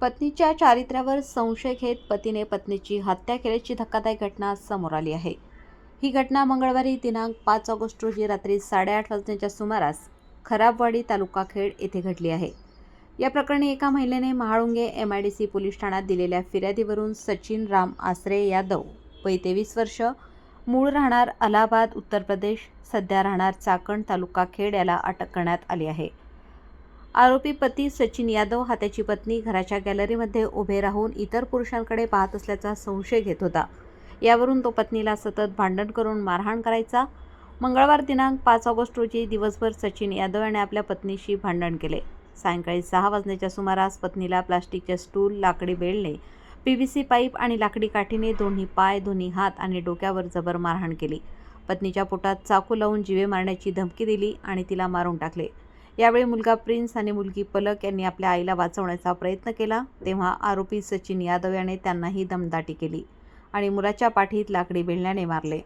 पत्नीच्या चारित्र्यावर संशय घेत पतीने पत्नीची हत्या केल्याची धक्कादायक घटना समोर आली आहे. ही घटना मंगळवारी दिनांक पाच ऑगस्ट रोजी रात्री साडेआठ वाजण्याच्या सुमारास खराबवाडी तालुका खेड येथे घडली आहे. या प्रकरणी एका महिलेने Mahalunge M I D C police ठाण्यात दिलेल्या फिर्यादीवरून सचिन राम आसरे यादव वय तेवीस वर्ष मूळ राहणार अलाहाबाद उत्तर प्रदेश सध्या राहणार चाकण तालुका खेड याला अटक करण्यात आली आहे. आरोपी पती सचिन यादव हा त्याची पत्नी घराच्या गॅलरीमध्ये उभे राहून इतर पुरुषांकडे पाहत असल्याचा संशय घेत होता. यावरून तो पत्नीला सतत भांडण करून मारहाण करायचा. मंगळवार दिनांक पाच ऑगस्ट रोजी दिवसभर सचिन यादव याने आपल्या पत्नीशी भांडण केले. सायंकाळी सहा वाजण्याच्या सुमारास पत्नीला प्लास्टिकचे स्टूल लाकडी बेल्टने पी व्ही सी पाईप आणि लाकडी काठीने दोन्ही पाय दोन्ही हात आणि डोक्यावर जबर मारहाण केली. पत्नीच्या पोटात चाकू लावून जिवे मारण्याची धमकी दिली आणि तिला मारून टाकले. यावेळी मुलगा प्रिन्स आणि मुलगी पलक यांनी आपल्या आईला वाचवण्याचा प्रयत्न केला. तेव्हा आरोपी सचिन यादव याने त्यांनाही दमदाटी केली आणि मुलाच्या पाठीत लाकडी बेलण्याने मारले.